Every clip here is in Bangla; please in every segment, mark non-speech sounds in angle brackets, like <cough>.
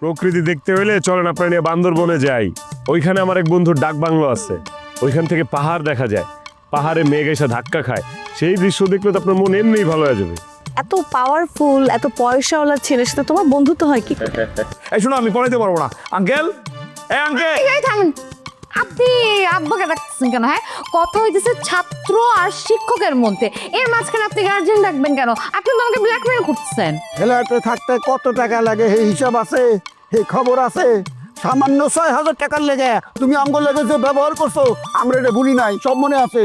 প্রকৃতি দেখতে হলে চলেন আপনার নিয়ে বান্দরবনে যাই। ওইখানে আমার এক বন্ধুর ডাক বাংলো আছে। ওইখান থেকে পাহাড় দেখা যায়। পাহাড়ে মেঘ এসে ধাক্কা খায়। সেই দৃশ্য দেখলে তো আপনার মন এমনিই ভালো হয়ে যাবে। এত পাওয়ারফুল এত পয়সাওয়ালা ছেলের সাথে তোমার বন্ধুত্ব হয় কি? এই শোনো আমি পড়াইতে পারব না। আঙ্কেল? এই আঙ্কেল! এই থামেন। আপনি আব্বাকে ডাকতেছেন কেন হ্যাঁ? কথা হইতেছে ছাত্র আর শিক্ষকের মধ্যে। এর মাঝখানে আপনি গার্জেন ডাকবেন কেন? আপনি তো আমাকে ব্ল্যাকমেল করতেছেন। ফ্ল্যাটে থাকতে কত টাকা লাগে? এই হিসাব আছে এই খবর আছে। সামান্য ছয় হাজার টাকার লেগে তুমি আমগো লেগে যে ব্যবহার করছ আমরা এটা ভুলি নাই সব মনে আছে।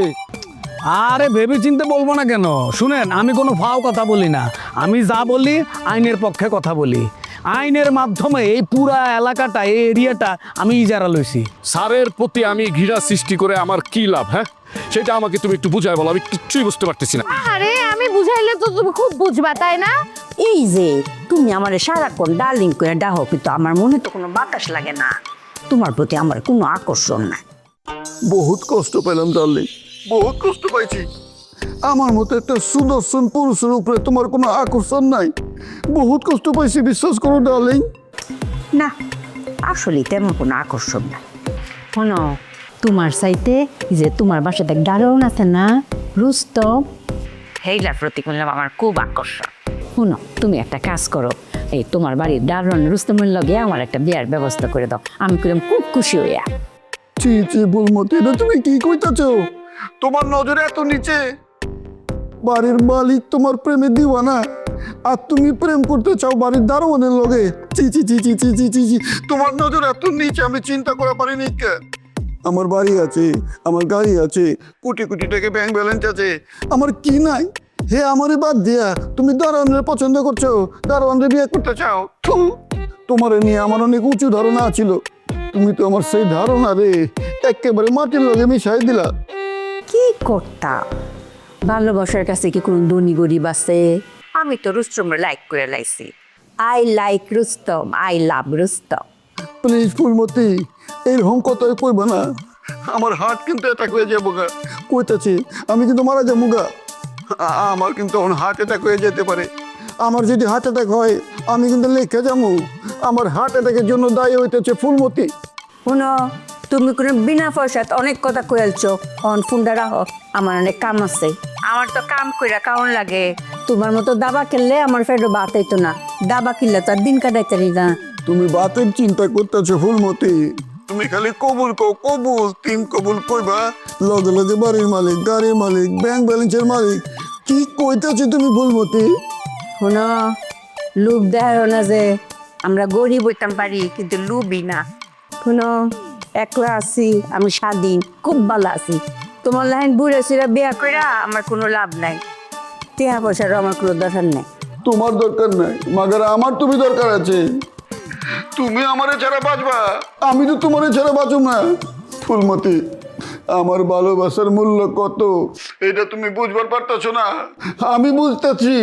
আরে ভেবে চিনতে বলব না কেন? শুনেন আমি কোনো ফাও কথা বলি না। আমি যা বলি আইনের পক্ষে কথা বলি। আইনের মাধ্যমে এই পুরা এলাকাটা এই এরিয়াটা আমি ইজারা লইছি। স্যারের প্রতি আমি ঘৃণা সৃষ্টি করে আমার কি লাভ হ্যাঁ? সেটা আমাকে তুমি একটু বুঝায় বলো আমি কিচ্ছুই বুঝতে পারতেছি না। আরে আমি বুঝাইলে তো তুমি খুব বুঝবা তাই না? এই যে তুমি আমার সারাক্ষণ ডার্লিং করে ডাহো কিন্তু আমার মনে তো কোনো বাতাস লাগে না। তোমার প্রতি আমার কোনো আকর্ষণ নাই। বহুত কষ্ট পেলাম ডার্লিং। বহুত কষ্ট পাইছি। আমার মতো একটা সুদর্শন পুরুষের উপরে তোমার কোনো আকর্ষণ নাই। বহুত কষ্ট পাইছি বিশ্বাস করো ডার্লিং না আসলে তেমন কোনো আকর্ষণ নাই। শোনো তোমার সাইতে যে তোমার বাসাতে এক দারুণ আছে না রুস্তম হেইলার প্রতি করলাম আমার খুব আকর্ষণ। শুনো তুমি একটা কাজ করো এই তোমার বাড়ির দারুণ রুস্তমের লগে আমার একটা বিয়ার ব্যবস্থা করে দাও। আমি করলাম খুব খুশি হইয়া চি চি বলমতি এটা তুমি কি কইতাছ? তোমার নজরে এত নিচে। বাড়ির মালিক তোমার প্রেমে দিওয়ানা। আর তুমি প্রেম করতে চাও বাড়ির দারোয়ানের লগে। চি চি চি চি চি চি চি তোমার নজর এত নিচে, আমি চিন্তা করা পারিনি আমার বাড়ি আছে, আমার গাড়ি আছে, কোটি কোটি টাকা ব্যাংক ব্যালেন্স আছে। আমার কি নাই? হে, আমারে বাদ দিয়া, তুমি দারোয়ানের পছন্দ করছ, দারোয়ানের বিয়ে করতে চাও? তোমারে নিয়ে আমার অনেক উঁচু ধারণা ছিল তুমি তো আমার সেই ধারণা রে, একেবারে মাটির লগে মিশাই দিলা। কি করতাম ভালোবাসার কাছে কি কোনো ধনী গরিব আছে? আমি তো রুস্তমের লাইক করে লাইছি। I like Rustam I love Rustam. Please Phulmati এইরকম কথাই কইবা না। আমার হার্ট কিন্তু অ্যাটাক হয়ে যাব গা কইতাছি আমি কিন্তু মারা যাব গা আমার কিন্তু হার্ট অ্যাটাক হয়ে যেতে পারে। আমার যদি হার্ট অ্যাটাক হয় আমি কিন্তু লেখে যাব। আমার হার্ট অ্যাটাকের জন্য দায়ী হইতেছে ফুলমতি। শুনো তুমি কোনো বিনা পয়সাত অনেক কথা কয়েলছো অন ফোনটা রাখো আমার অনেক কাম আছে। আমার তো কাম কইরা কারণ লাগে। তোমার মতো দাবা খেললে আমার ফেরো বাত হইতো না। দাবা কিনলে তো আর দিন কাটাইতে না। তুমি বাতের চিন্তা করতেছো ফুলমতি তুমি খালি কবুল কো কবুল তিন কবুল কইবা। লগে লগে বাড়ির মালিক গাড়ির মালিক ব্যাংক ব্যালেন্সের মালিক। কি কইতেছো তুমি ফুলমতি শুনো লোভ দেয় না যে আমরা গরিব হইতাম পারি কিন্তু লুবই না। শুনো একলা আছি আমি স্বাধীন খুব ভালো আছি। তোমার লাইন বুড়ে সিরা বিয়া কইরা আমার কোনো লাভ নাই। টিয়া পয়সারও আমার কোনো দরকার নাই। তোমার দরকার নাই, মাগার আমার তুমি দরকার আছে। তুমি আমারে ছাড়া বাঁচবা, আমি তো তোমারে ছাড়া বাঁচুম না। ফুলমতি আমার ভালোবাসার মূল্য কত? এটা তুমি বুঝবার পারতেছো না। আমি বুঝতেছি।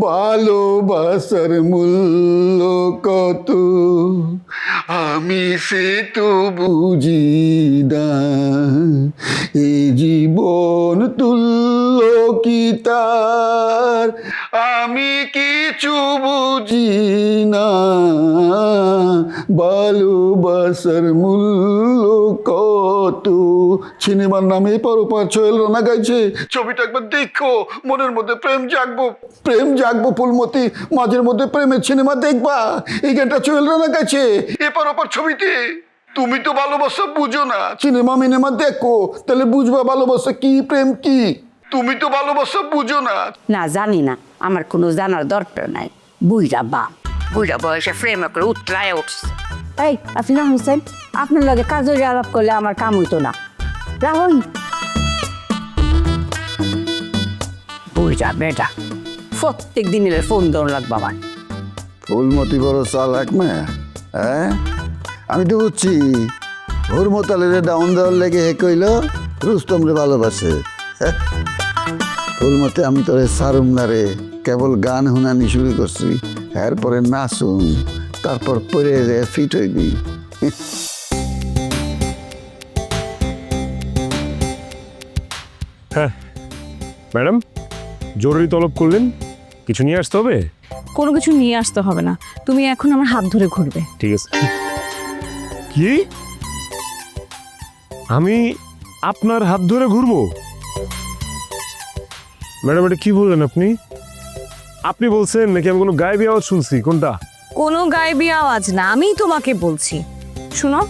ভালোবাসার মূল্য কত? আমি সে তো বুঝি না। এই জীবন তুল্য কি তার? আমি কিছু বুঝি না। ভালোবাসার মূল্য কত? সিনেমার নামে পরপার সোহেল রানা গাইছে। ছবিটা একবার দেখো, মনের মধ্যে প্রেম জাগবো। প্রেম জাগবো ফুলমতি, মাঝের মধ্যে প্রেমের সিনেমা দেখবা। এই গানটা সোহেল রানা গাইছে। এপার ওপার ছবিতে। তুমি তো ভালোবাসা বুঝো না। সিনেমা মিনেমা দেখো, তাহলে বুঝবা ভালোবাসা কি, প্রেম কি? তুমি তো ভালোবাসা বুঝো না। না জানি না। আমার কোনো জানার দরকার নাই। বুইরা বা বুইরা বয়সে ফ্রেমে করে উতলায় উঠছে। এই আসিনা হোসেন আপনার লগে কাজের আলাপ করলে আমার কাম হইতো না। রাহুল! বুইরা বেটা প্রত্যেক দিনের ফোন দৌড় লাগবে আমার। ফুলমতি বড় চালাক না হ্যাঁ? আমি তো বুঝছি ওর মোতালে ডাউন দেওয়ার লেগে হে কইল রুস্তম রে ভালোবাসে। হ্যাঁ? ফুলমতি আমি তোরে সারুম না রে। কেবল গান শুনানি শুরু করছি। এরপরে নাচুন। তারপর পরে রে ফিট হইবি। হ্যাঁ ম্যাডাম জরুরি তলব করলেন? কিছু নিয়ে আসতে হবে? কোনো কিছু নিয়ে আসতে হবে না। তুমি এখন আমার হাত ধরে ঘুরবে। ঠিক আছে। কি? আমি আপনার হাত ধরে ঘুরবো? ম্যাডাম এটা কি বললেন আপনি? আপনি বলছেন নাকি আমি কোনো গায়ে আওয়াজ শুনছি কোনটা? কোনো গায়েবী আওয়াজ না আমিই তোমাকে বলছি। শুনো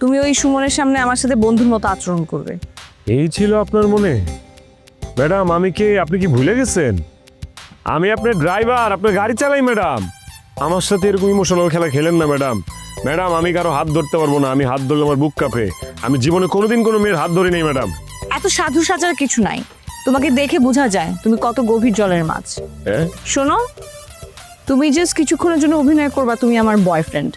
তুমি ওই সুমনের সামনে আমার সাথে বন্ধুর মতো আচরণ করবে। এই ছিল আপনার মনে? ম্যাডাম আমি কে? আপনি কি ভুলে গেছেন? আমি আপনার ড্রাইভার আপনার গাড়ি চালাই ম্যাডাম। আমার সাথে এরকম ইমোশনাল খেলা খেলেন না ম্যাডাম। ম্যাডাম আমি কারও হাত ধরতে পারব না আমি হাত ধরলে আমার বুক কাঁপে। আমি জীবনে কোনোদিন কোনো মেয়ের হাত ধরি নেই ম্যাডাম। এত সাধু সাজার কিছু নাই। তোমাকে দেখে বোঝা যায় তুমি কত গভীর জলের মাছ। হ্যাঁ? শোনো তুমি জাস্ট কিছুক্ষণের জন্য অভিনয় করবা তুমি আমার বয়ফ্রেন্ড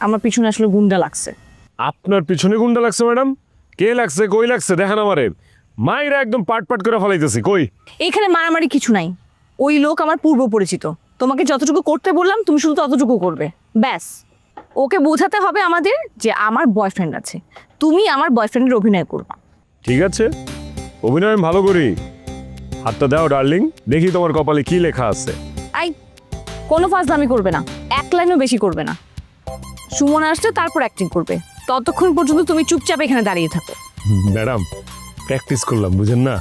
আমার পিছনে আসলে গুন্ডা লাগছে। আপনার পিছনে গুন্ডা লাগছে ম্যাডাম কে লাগছে কই লাগছে দেখেন আমারে। মাইরা একদম পাট পাট করে ফলাইতেছি কই? এখানে মারামারি কিছু নাই। ওই লোক আমার পূর্ব পরিচিত। তোমাকে যতটুকু করতে বললাম তুমি শুধু ততটুকু করবে। ব্যাস। ওকে বোঝাতে হবে আমাদের যে আমার বয়ফ্রেন্ড আছে। তুমি আমার বয়ফ্রেন্ডের অভিনয় করবা। ঠিক আছে। অভিনয় আমি ভালো করি। হাতটা দাও ডার্লিং। দেখি তোমার কপালে কি লেখা আছে। আই কোনো ফাজলামি করবে না। এক লাইনও বেশি করবে না। সুমন আসছে তারপর অ্যাক্টিং করবে। ততক্ষণ পর্যন্ত তুমি চুপচাপ এখানে দাঁড়িয়ে থাকো। ম্যাডাম প্র্যাকটিস করলাম বুঝেন না?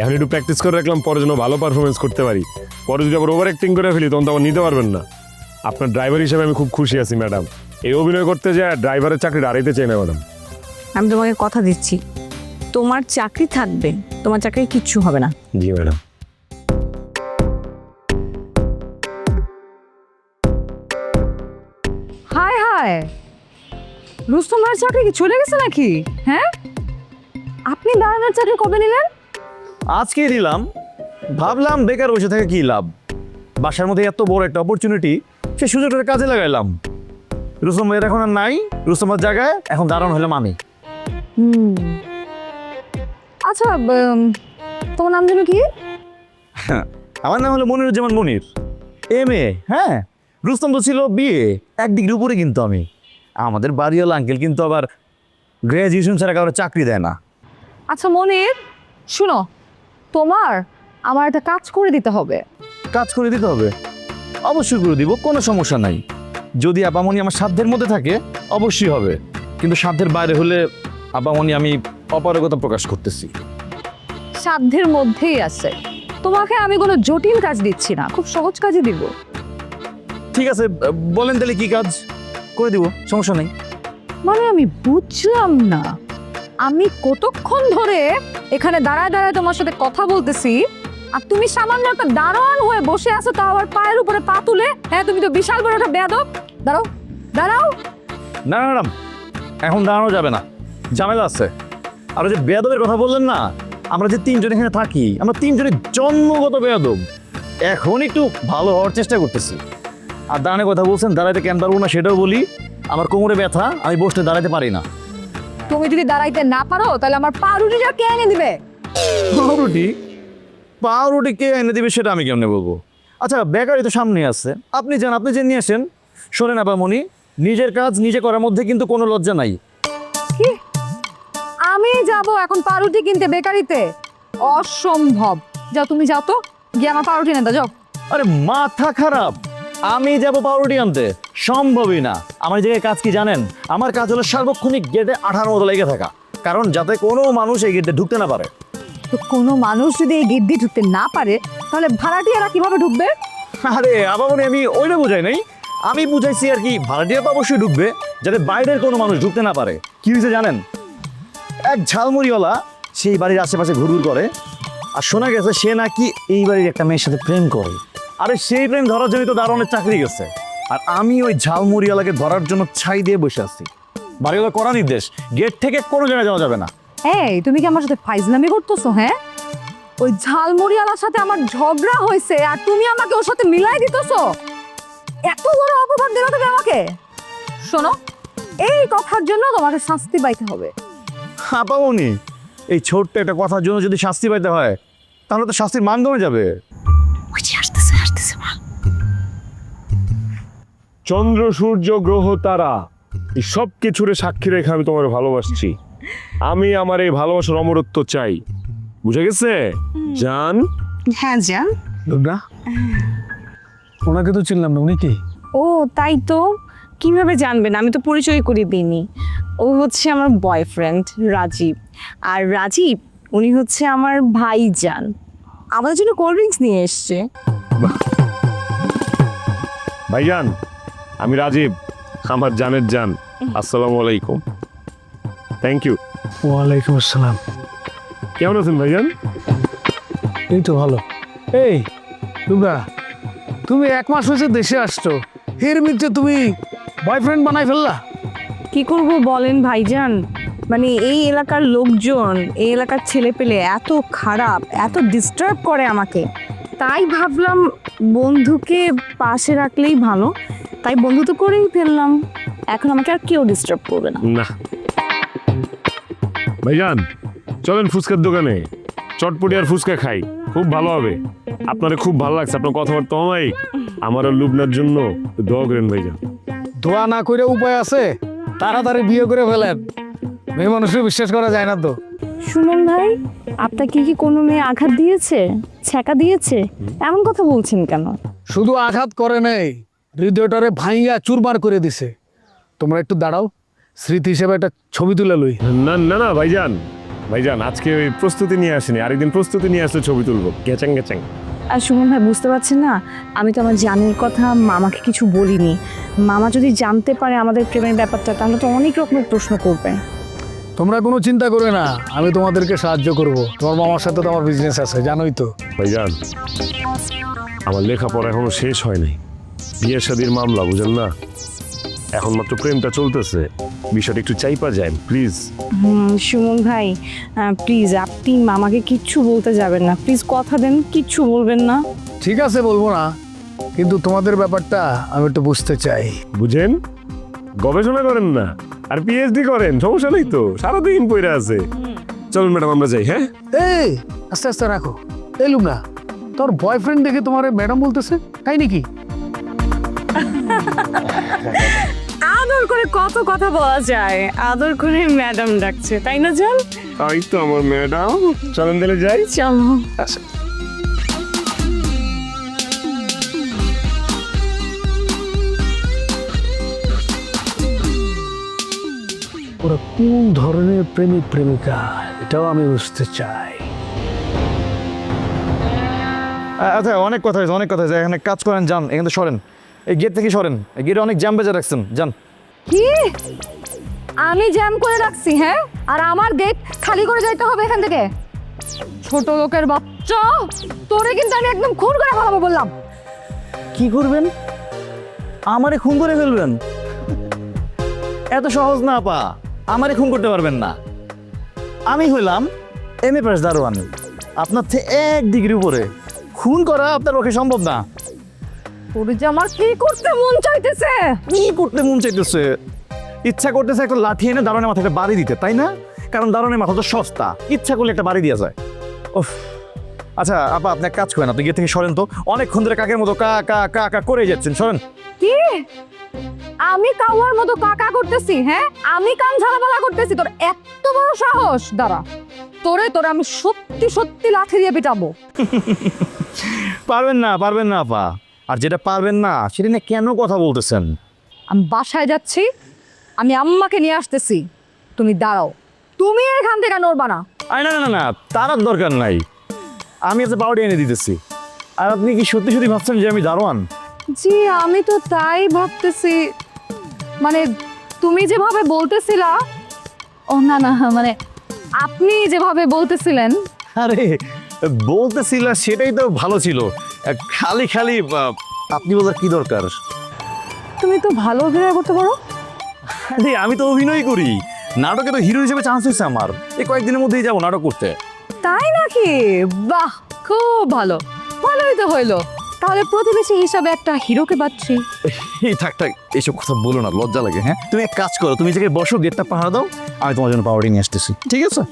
এখন একটু প্র্যাকটিস করে রাখলাম পরে যেন ভালো পারফরমেন্স করতে পারি। পরে যদি আবার ওভার অ্যাক্টিং করে ফেলি তখন তো আবার নিতে পারবেন না। আপনার ড্রাইভার হিসেবে আমি খুব খুশি আছি ম্যাডাম। এই অভিনয় করতে যায় ড্রাইভারের চাকরি দাঁড়াইতে চাই না ম্যাডাম। আমি তোমাকে কথা দিচ্ছি। তোমার চাকরি থাকবে তোমার চাকরি কিচ্ছু হবে না। জি ম্যাডাম। হায় হায়! রুস্তম ভাইয়ের চাকরি কি চলে গেছে নাকি? হ্যাঁ? আপনি দাঁড়ানোর চাকরি কবে নিলেন? আজকেই দিলাম। ভাবলাম বেকার বসে থেকে কি লাভ? বাসার মধ্যে এত বড় একটা অপরচুনিটি সে সুযোগটা কাজে লাগাইলাম। রুস্তম ভাইয়ের এখন আর নাই রুস্তম জায়গায় এখন দাঁড়ানো হলাম আমি। হুম। আচ্ছা উম, তোমার নাম যেন কি? <laughs> আমার নাম হলো মনিরুজ্জামান মনির। এম এ হ্যাঁ? রুস্তম তো ছিল বিয়ে এক ডিগ্রি উপরে কিন্তু আমি। আমাদের বাড়িওয়ালা আঙ্কেল কিন্তু আবার গ্র্যাজুয়েশন ছাড়া কারও চাকরি দেয় না। আচ্ছা মনির শুনো তোমার আমার একটা কাজ করে দিতে হবে। কাজ করে দিতে হবে? অবশ্যই করে দিব কোনো সমস্যা নাই। যদি আপামনি আমার সাধ্যের মধ্যে থাকে অবশ্যই হবে। কিন্তু সাধ্যের বাইরে হলে আপামনি আমি অপারগতা প্রকাশ করতেছি। সাধ্যের মধ্যেই আছে। তোমাকে আমি কোনো জটিল কাজ দিচ্ছি না খুব সহজ কাজই দিব। ঠিক আছে বলেন তাহলে কি কাজ? করে দিব সমস্যা নেই। মানে আমি বুঝলাম না। আমি কতক্ষণ ধরে এখানে দাঁড়ায় দাঁড়ায় তোমার সাথে কথা বলতেছি আর তুমি সামান্য একটা দারোয়ান হয়ে বসে আছো তাও আবার পায়ের উপরে পা তুলে? হ্যাঁ তুমি তো বিশাল বড় একটা বেয়াদব। দাঁড়াও দাঁড়াও। না না ম্যাডাম এখন দাঁড়ানো যাবে না। ঝামেলা আছে। আর যে বেয়াদবের কথা বললেন না আমরা যে তিনজন এখানে থাকি আমরা তিনজনের জন্মগত বেয়াদব। এখন একটু ভালো হওয়ার চেষ্টা করতেছি। আর দাঁড়ানোর কথা বলছেন দাঁড়াইতে কেন পারব না সেটাও বলি আমার কোমরে ব্যথা আমি বসতে দাঁড়াতে পারি না। তুমি যদি দাঁড়াইতে না পারো তাহলে আমার পা রুটিটা কে এনে দিবে? পাউরুটি? পাউরুটি কে এনে দিবে সেটা আমি কেমনে বলব? আচ্ছা বেকারি তো সামনে আছে। আপনি যান আপনি যে নিয়ে আসেন শোনেন আপামনি নিজের কাজ নিজে করার মধ্যে কিন্তু কোনো লজ্জা নাই। কি? আমি যাব এখন পাউরুটি কিনতে বেকারিতে। অসম্ভব। যাও তুমি যাও তো। গিয়ে আমার পাউরুটি এনে দাও যাও। আরে মাথা খারাপ। আমি যাব পাউরুটি আনতে। সম্ভবই না। আমার জায়গায় কাজ কি জানেন? আমার কাজ হলো সার্বক্ষণিক গেটে আঠার মতো লেগে থাকা। কারণ যাতে কোনো মানুষ এই গেটে ঢুকতে না পারে। তো কোনো মানুষ যদি এই গেট দিয়ে ঢুকতে না পারে তাহলে ভাড়াটিয়ারা কীভাবে ঢুকবে? আরে আবামনি আমি ওইটা বুঝাই নাই। আমি বুঝাইছি আর কি ভাড়াটিয়া তো অবশ্যই ঢুকবে যাতে বাইরের কোনো মানুষ ঢুকতে না পারে। কি হয়েছে জানেন? এক ঝালমুড়িওয়ালা সেই বাড়ির আশেপাশে ঘুরঘুর করে। আর শোনা গেছে সে নাকি এই বাড়ির একটা মেয়ের সাথে প্রেম করে। আরে সেই প্রেম ধরার জন্য তো দারুণের চাকরি গেছে। আর আমি ওই ঝালমুড়িওয়ালাকে ধরার জন্য ছাই দিয়ে বসে আছি। বাড়িওয়ালা করা নির্দেশ, গেট থেকে কোনো জায়গায় যাওয়া যাবে না। এই, তুমি কি আমার সাথে ফাইজলামি করতেছো হ্যাঁ? ওই ঝালমুড়িওয়ালার সাথে আমার ঝগড়া হয়েছে আর তুমি আমাকে ওর সাথে মিলাই দিতেছো? এত বড় অপবাদ দিলে তুমি আমাকে? শোনো, এই কথার জন্য তোমাকে শাস্তি পাইতে হবে। আপামনি এই ছোট্ট একটা কথার জন্য যদি শাস্তি পাইতে হয় তাহলে তো শাস্তির মান কমে যাবে। চন্দ্র সূর্য গ্রহ তারা এই সব কিছুরে সাক্ষী রেখে আমি তোমার ভালোবাসছি। আমি আমার এই ভালোবাসার অমরত্ব চাই। বুঝে গেছে? জান? হ্যাঁ যান লুবনা ওনাকে তো চিনলাম না উনি কি? ও তাই তো। কীভাবে জানবেন? আমি তো পরিচয় করিয়ে দিইনি। ও হচ্ছে আমার বয়ফ্রেন্ড রাজীব। আর রাজীব উনি হচ্ছে আমার ভাইজান। আমাদের জন্য কোল্ড ড্রিঙ্কস নিয়ে এসছে। ভাইজান আমি রাজীব আমার জানের জান। আসসালামু আলাইকুম। থ্যাংক ইউ ওয়ালাইকুম আসসালাম। কেমন আছেন ভাইজান? এই তো ভালো। এই লুবনা তুমি এক মাস হয়েছে দেশে আসছো। এর মধ্যে তুমি বয়ফ্রেন্ড বানাই ফেললা? কি করব বলেন ভাইজান? মানে এই এলাকার লোকজন এই এলাকার ছেলে পেলে এত খারাপ এত ডিস্টার্ব করে আমাকে। তাই ভাবলাম বন্ধুকে পাশে রাখলেই ভালো। তাই বন্ধু তো করেই ফেললাম। এখন আমাকে আর কেউ ডিস্টার্ব করবে না। না। ভাইজান চলেন ফুচকার দোকানে। চটপটি আর ফুচকা খাই খুব ভালো হবে। আপনার খুব ভালো লাগছে আপনার কথাবার্তা। আমাই আমারও লুবনার জন্য দোয়া করেন ভাইজান। দোয়া না করে উপায় আছে? তাড়াতাড়ি বিয়ে করে ফেলেন। মেয়ে মানুষের বিশ্বাস করা যায় না তো। সুমন ভাই আপনাকে কি কোনো মেয়ে আঘাত দিয়েছে? ছ্যাঁকা দিয়েছে? এমন কথা বলছেন কেন? শুধু আঘাত করে নাই হৃদয়টারে ভাইয়া চুরমার করে দিছে। তোমরা একটু দাঁড়াও স্মৃতি হিসেবে একটা ছবি তুলে লই। না না না ভাইজান ভাইজান আজকে ওই প্রস্তুতি নিয়ে আসেনি। আরেকদিন প্রস্তুতি নিয়ে আসলে ছবি তুলবো। গেচাং গেচাং আর সুমন ভাই বুঝতে পারছেন না? আমি তো আমার জানের কথা মামাকে কিছু বলিনি। মামা যদি জানতে পারে আমাদের প্রেমের ব্যাপারটা তাহলে তো অনেক রকমের প্রশ্ন করবে। তোমরা কোনো চিন্তা করবে না আমি তোমাদেরকে সাহায্য করব। তোমার মামার সাথে তো আমার বিজনেস আছে জানোই তো। ভাইজান আমার লেখাপড়া এখনও শেষ হয়নি নাই। বিয়ের শাদির মামলা বুঝলেন না? এখন মাত্র প্রেমটা চলতেছে। বিষয়টা একটু চাইপা যায় প্লিজ হুম, সুমন ভাই প্লিজ আপনি মামাকে কিচ্ছু বলতে যাবেন না। প্লিজ কথা দেন কিচ্ছু বলবেন না। ঠিক আছে বলব না। কিন্তু তোমাদের ব্যাপারটা আমি একটু বুঝতে চাই। বুঝেন? গবেষণা করেন না আর পিএইচডি করেন সমস্যা নেই তো সারাদিন পড়ে আছে। চলুন ম্যাডাম আমরা যাই হ্যাঁ? এই আস্তে আস্তে রাখো। এই লুমনা তোর বয়ফ্রেন্ড দেখে তোমার ম্যাডাম বলতেছে? তাই নাকি? আদর করে কত কথা বলা যায়। আদর করে ম্যাডাম ডাকছে তাই না জান তাই তো আমার ম্যাডাম। চলেন তাহলে যাই। চলো। ওরা কোন ধরনের প্রেমিক প্রেমিকা এটাও আমি বুঝতে চাই। আচ্ছা অনেক কথা হয়েছে অনেক কথা হয়েছে। এখানে কাজ করেন যান। এখানে সরেন। এই গেট থেকে সরেন। এই গেটে অনেক জ্যাম বেজে রাখছেন। যান। কি? আমি জ্যাম করে রাখছি হ্যাঁ? আর আমার গেট খালি করে যাইতে হবে এখান থেকে। ছোট লোকের বাচ্চা, তোরে কিন্তু আমি একদম খুন করে ফেলাবো বললাম। কি করবেন? আমারে খুন করে ফেলবেন? এত সহজ না পা আমারে খুন করতে পারবেন না। আমি হইলাম এম এ পাস দারোয়ান। আপনার থেকে এক ডিগ্রি উপরে। খুন করা আপনার পক্ষে সম্ভব না। তোরে যে আমার কি করতে মন চাইতেছে? কি করতে মন চাইতেছে? ইচ্ছা করতেছে একটা লাঠি এনে দারোয়ানের মাথায় একটা বাড়ি দিতে তাই না? কারণ দারোয়ানের মাথা তো সস্তা ইচ্ছা করলে একটা বাড়ি দেওয়া যায়। ওফ আচ্ছা আপা আপনি এক কাজ করেন আপনি গিয়ে থেকে সরেন তো। অনেকক্ষণ ধরে কাকের মতো কা কা কা কা করে যাচ্ছেন সরেন। কি? আমি কাউয়ার মতো কাকা করতেছি হ্যাঁ? আমি কান ঝালাপালা করতেছি তোর এত বড় সাহস! দাঁড়া তোরে তোরে আমি সত্যি সত্যি লাঠি দিয়ে পিটাবো। পারবেন না পারবেন না আপা। আর যেটা পারবেন না সেটা নিয়ে কেন কথা বলতেছেন? আমি বাসায় যাচ্ছি আমি আম্মাকে নিয়ে আসতেছি। তুমি দাঁড়াও। তুমি এখান থেকে নড়বা না। আরে না না না না তার দরকার নাই। আমি একটা পাউডি এনে দিতেছি। আর আপনি কি সত্যি সত্যি ভাবছেন যে আমি দারোয়ান? জি আমি তো তাই ভাবতেছি। মানে তুমি যেভাবে বলতেছিলা ও না না মানে আপনি যেভাবে বলতেছিলেন। আরে বলতেছিল সেটাই তো ভালো ছিল। খালি খালি আপনি বলার কি দরকার? তুমি তো ভালো অভিনয় করতে পারো। আরে আমি তো অভিনয় করি। নাটকে তো হিরো হিসেবে চান্স হয়েছে আমার। এই কয়েকদিনের মধ্যেই যাব নাটক করতে। তাই নাকি? বাহ খুব ভালো। ভালোই তো হইল। তাহলে প্রতিবেশী হিসাবে একটা হিরোকে পাচ্ছি। এই থাক থাক এইসব কথা বলো না লজ্জা লাগে হ্যাঁ? তুমি এক কাজ করো তুমি জায়গায় বসো গেটটা পাহারা দাও আমি তোমার জন্য পাউডার নিয়ে আসতেছি। ঠিক আছে?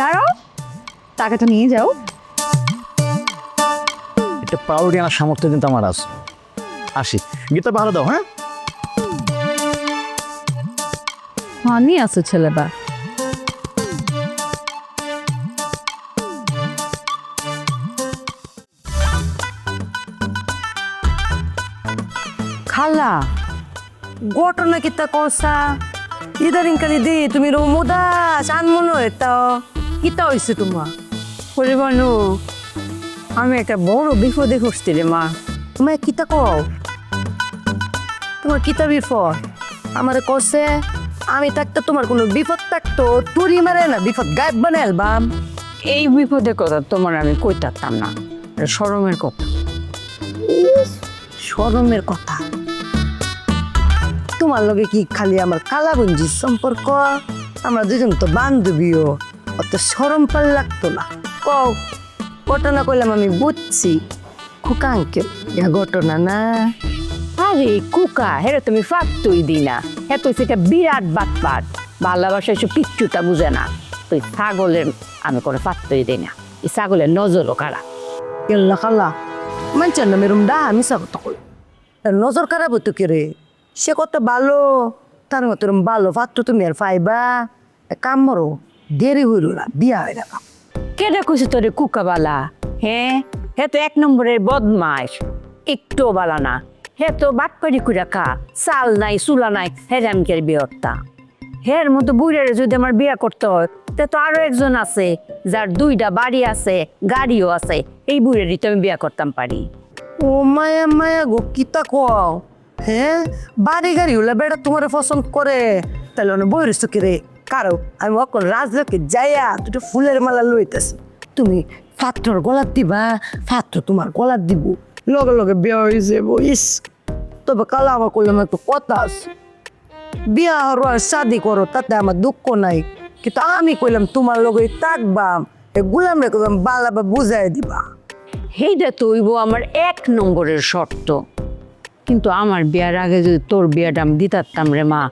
দাঁড়াও টাকাটা নিয়ে যাও। একটা পাউডার আনার সামর্থ্য কিন্তু আমার আছে। আসি। গেটটা পাহারা দাও হ্যাঁ? হানি আছে ছেলেটা খালা ঘটনা কিতা কসা? ইদারিং কালি দি তুমি রো মুদাস আনমনো এটা কিতা হইছে তোমার? পরিবানু আমি একটা বড় বিপদে ঘটছি রে মা। তুমি কিতা কও? তোমার কিতা বিপদ? আমার কছে আমি থাকতে তোমার কোনো বিপদ থাকতো। তুরি মারে না, বিপদ গায়েব বানাই আলবাম এই বিপদের কথা তোমার আমি কইতাম না। এটা শরমের কথা। শরমের কথা। তোমার লগে কি খালি আমার কালাবঞ্জির সম্পর্ক? আমরা দুজন তো বান্ধবীও, অত সরম পাল লাগতো না। কও। ঘটনা কইলাম আমি বুঝছি। খুকাঙ্কে ইয়া ঘটনা না। আরে কুকা হেরে তুমি ফাটতুই দি না। হে তুই সেটা বিরাট বাটপাট। ভালোবাসা এসব কিচ্ছুটা বুঝে না। তুই ছাগলের আমি করে ফাটতুই দিই না। এই ছাগলের নজরও কারা কেল্লা খালা মানছেন না মেরুম দা আমি সাবত কই। নজর খারাপ হতো কে রে? সে কত ভালো তার মতো ভালো পাত্র তুমি আর ফাইবা। কাম মরো দেরি হইল না বিয়া হয়ে না কেডা কইছে তোরে কুকাবালা? হ্যাঁ হে তো এক নম্বরের বদমাস একটু বালা না। হে তো বাটপাড়ি করে খা। চাল নাই, চুলা নাই, হে রামকের বিয়রটা হের মতো বুড়ের যদি আমার বিয়া করতে হয়, তে তো আরও একজন আছে, যার দুইটা বাড়ি আছে, গাড়িও আছে, এই বুড়েরই তো আমি বিয়া করতাম পারি। ও মায়া মায়া গো কিতা কও? হ্যাঁ বাড়ি গাড়ি হলে বেটা তোমার পছন্দ করে। তাহলে অনেক তো রে। কারও? আমি অকল রাজলোকে যাইয়া দুটো ফুলের মালা লইতেছি। তুমি ফাত্রর গলার দিবা, ফাত্র তোমার গলার দিব। লগে লগে বিয়া হয়ে যাব ইস। তবে কালা আমার করলাম একটু কথা আছে। বিয়া হরো আর শাদি করো, তাতে আমার দুঃখ নাই। কিন্তু আমি কইলাম তোমার লগে থাকবা। এ গুলাম রে কইলাম বালাবা বুঝাই দিবা। সেইটা তো হইব আমার এক নম্বরের শর্ত। কিন্তু আমার বিয়ার আগে যদি তোর বিয়াটা আমি দিতাম রে মা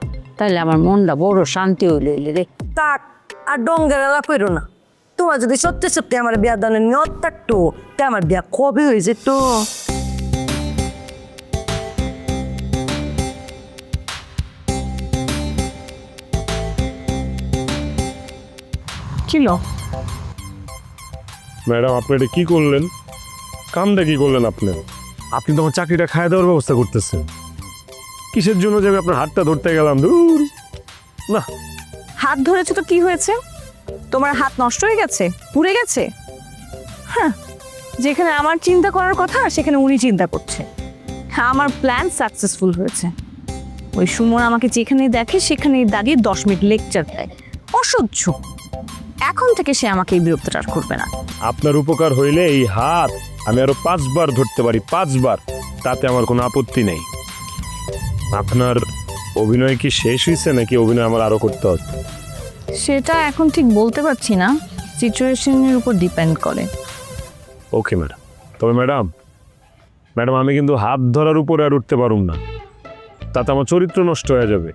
তাহলে আমার মনটা বড় শান্তি হইলে রে। তাক আর ডঙ্গের এলা করো না। তোমার যদি সত্যি সত্যি আমার বিয়া দানে নিয়ত থাকতো তা আমার বিয়া কবে হয়ে যেত? ছিল ম্যাডাম আপনি এটা কি করলেন? কামটা কি করলেন আপনি? আপনি তো আমার চাকরিটা খায় দেওয়ার ব্যবস্থা করতেছেন। কিসের জন্য যে আমি আপনার হাতটা ধরতে গেলাম? দূর না। হাত ধরেছে তো কি হয়েছে? তোমার হাত নষ্ট হয়ে গেছে? পুড়ে গেছে? হ্যাঁ যেখানে আমার চিন্তা করার কথা সেখানে উনি চিন্তা করছে। হ্যাঁ আমার প্ল্যান সাকসেসফুল হয়েছে। ওই সুমন আমাকে যেখানে দেখে সেখানেই দাঁড়িয়ে দশ মিনিট লেকচার দেয়। অসহ্য। এখন থেকে সে আমাকে এই বিরক্তটা আর করবে না। আপনার উপকার হইলে এই হাত আমি আরও পাঁচবার ধরতে পারি পাঁচবার। তাতে আমার কোনো আপত্তি নেই। আপনার অভিনয় কি শেষ হয়েছে নাকি অভিনয় আমার আরও করতে হবে? সেটা এখন ঠিক বলতে পারছি না। সিচুয়েশনের উপর ডিপেন্ড করে। ওকে ম্যাডাম তবে ম্যাডাম ম্যাডাম আমি কিন্তু হাত ধরার উপরে আর উঠতে পারুম না। তাতে আমার চরিত্র নষ্ট হয়ে যাবে।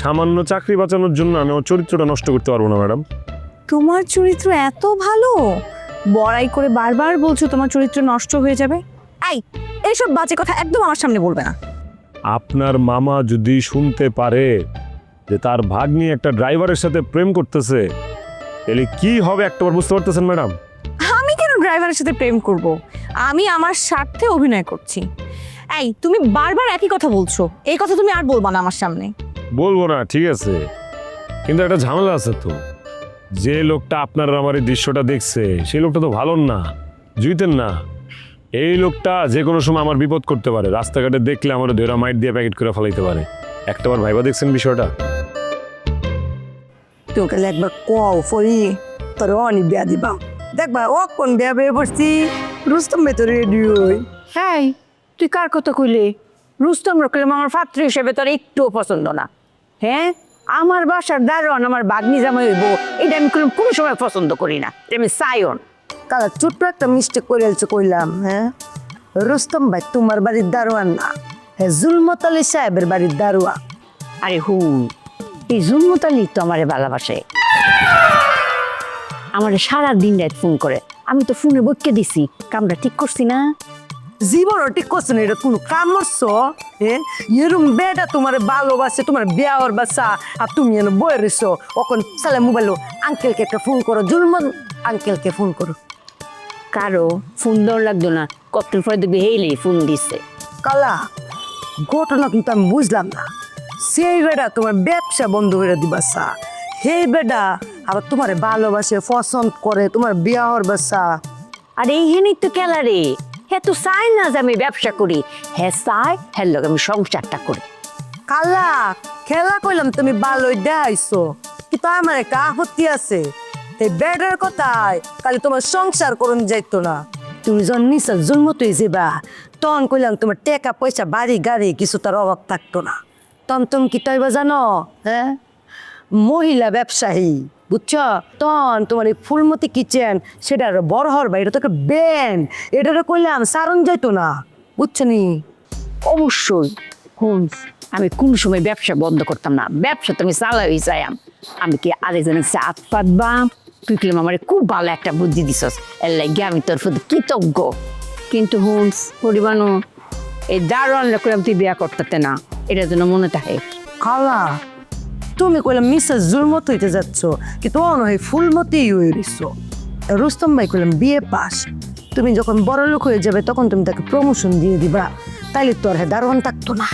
সামান্য চাকরি বাঁচানোর জন্য আমি আমার চরিত্রটা নষ্ট করতে পারব না ম্যাডাম তোমার চরিত্র এত ভালো? বড়াই করে বারবার বলছো তোমার চরিত্র নষ্ট হয়ে যাবে? এই এইসব বাজে কথা একদম আমার সামনে বলবে না। আপনার মামা যদি শুনতে পারে যে তার ভাগ্নি একটা ড্রাইভারের সাথে প্রেম করতেছে তাহলে কি হবে একটাবার বুঝতে পারতেছেন ম্যাডাম? আমি কেন ড্রাইভারের সাথে প্রেম করব? আমি আমার স্বার্থে অভিনয় করছি। এই তুমি বারবার একই কথা বলছো। এই কথা তুমি আর বলবা না আমার সামনে। বলব না ঠিক আছে। কিন্তু একটা ঝামেলা আছে তো। যে লোকটা আপনার আমার এই দৃশ্যটা দেখছে সেই লোকটা তো ভালো না জুইতেন না। এই লোকটা যে কোনো সময় আমার বিপদ করতে পারে। রাস্তাঘাটে দেখলে আমার দেড়া মাইট দিয়ে প্যাকেট করে ফেলাইতে পারে। একটা একটাবার ভাইবা দেখছেন বিষয়টা? তোকে একবার কও ফরি তোর অনি বিয়া দিবা। দেখবা ও কোন বিয়া বেয়ে পড়ছি? রুস্তম ভেতরে রেডি হই। হ্যাঁ তুই কার কথা কইলি? রুস্তম রকম আমার পাত্র হিসেবে তোর একটুও পছন্দ না। হ্যাঁ আমার বাসার দারোয়ান আমার বাগনি জামাই হইব এটা আমি কোনো সময় পছন্দ করি না। আমি সায়ন। কালা ছোট্ট একটা মিস্টেক করে এলছে কইলাম হ্যাঁ? রুস্তম ভাই তোমার বাড়ির দারোয়ান না। হ্যাঁ জুলমত আলী সাহেবের বাড়ির দারোয়ান আরে হুম এই জুলমত আলী তো আমারে ভালোবাসে। আমার সারা দিন রাত ফোন করে। আমি তো ফোনে বকে দিছি কামটা ঠিক করছি না? জীবনও ঠিক করছ না এটা কোনো কাম করছ? এরম বেটা তোমার ভালোবাসে তোমার বিয়াওয়ার বাসা আর তুমি এনে বয়ে রয়েছো ওখন সালে মোবাইল আঙ্কেলকে একটা ফোন করো জুলমন আঙ্কেলকে ফোন করো। কারও ফোন দেওয়ার লাগতো না। কপ্টের পরে দেখবি হেইলে ফোন দিচ্ছে কালা ঘটনা কিন্তু আমি বুঝলাম না। সেই বেটা তোমার ব্যবসা বন্ধ করে দিবাসা সেই বেটা আবার তোমার ভালোবাসে পছন্দ করে তোমার বিয়া হওয়ার বাসা আর এইখানেই তো খেলা রে। হ্যাঁ তো চাই না যে আমি ব্যবসা করি। হে চাই হ্যাঁ লোক আমি সংসারটা করি। কালা খেলা কইলাম তুমি ভালোই দেখাইছো। কিন্তু আমার একটা আপত্তি আছে। এই বেডের কথায় কালি তোমার সংসার করুন যাইতো না। তুমি যখন নিশা জন্মতই যাবা তখন কইলাম তোমার টাকা পয়সা বাড়ি গাড়ি কিছু তার অভাব থাকতো না। তখন তুমি কি তাইবা জানো? হ্যাঁ? মহিলা ব্যবসায়ী বুঝছ? তখন তোমার এই ফুলমতি কিচেন সেটা আরও বড় বা এটা তো একটা ব্যান্ড এটারে কইলাম সারণ যাইতো না বুঝছ নি? অবশ্যই। আমি কোন সময় ব্যবসা বন্ধ করতাম না। ব্যবসা তুমি চালাই যাইম আমি কি আরেকজনের চাপ পাতবাম তুই কিলাম আমার খুব ভালো একটা বুদ্ধি দিছস? এর লাগে আমি তোর প্রতি কৃতজ্ঞ। কিন্তু হুন্স, পরিমাণও, এই দারোয়ান করে তুই বিয়া করতে না। এটা যেন মনে থাকে, খালা, তুমি কইলাম মিসেস জুলমত হইতে যাচ্ছ, কিন্তু নয় ফুলমতি হয়ে রইছ। রুস্তম ভাই কইলাম, বিয়ে পাস। তুমি যখন বড় লোক হয়ে যাবে, তখন তুমি তাকে প্রমোশন দিয়ে দিবা। তাইলে তোর হে দারোয়ান থাকতো না।